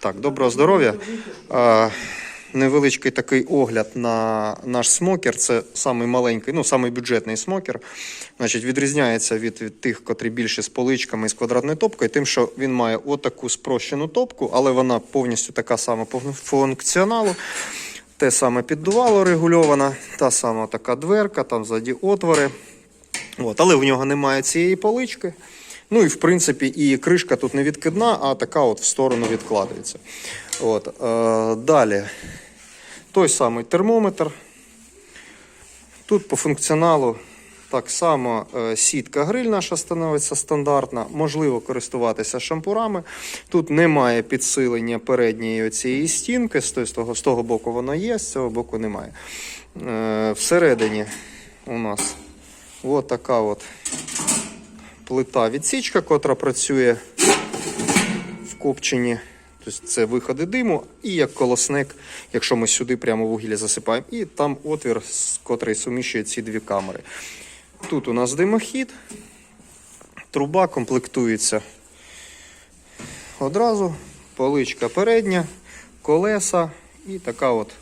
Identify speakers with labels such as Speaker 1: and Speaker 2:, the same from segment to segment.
Speaker 1: Так, доброго здоров'я. Невеличкий такий огляд на наш смокер. Це самий маленький, ну самий бюджетний смокер. Значить, відрізняється від, від тих, котрі більше з поличками і з квадратною топкою, тим, що він має отаку спрощену топку, але вона повністю така сама по функціоналу. Те саме піддувало регульована, та сама така дверка, там ззаді отвори. От, але в нього немає цієї полички. Ну і в принципі і кришка тут не відкидна, а така от в сторону відкладається. От, е, далі той самий термометр. Тут по функціоналу так само е, сітка гриль наша становиться стандартна. Можливо користуватися шампурами. Тут немає підсилення передньої цієї стінки. З того, з того, боку воно є, з цього боку немає. Е, всередині у нас от така от плита відсічка, котра працює в копченні. Тобто це виходи диму, і як колосник, якщо ми сюди прямо вугілля засипаємо, і там отвір, з котрий суміщує ці дві камери. Тут у нас димохід, труба комплектується одразу, поличка передня, колеса і така от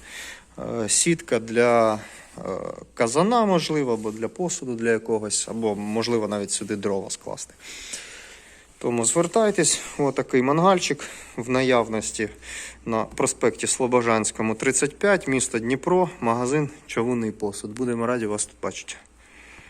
Speaker 1: е, сітка для казана, можливо, або для посуду для якогось, або можливо навіть сюди дрова скласти. Тому звертайтесь, отакий мангальчик в наявності на проспекті Слобожанському, 35, місто Дніпро, магазин Човунний посуд. Будемо раді вас тут бачити.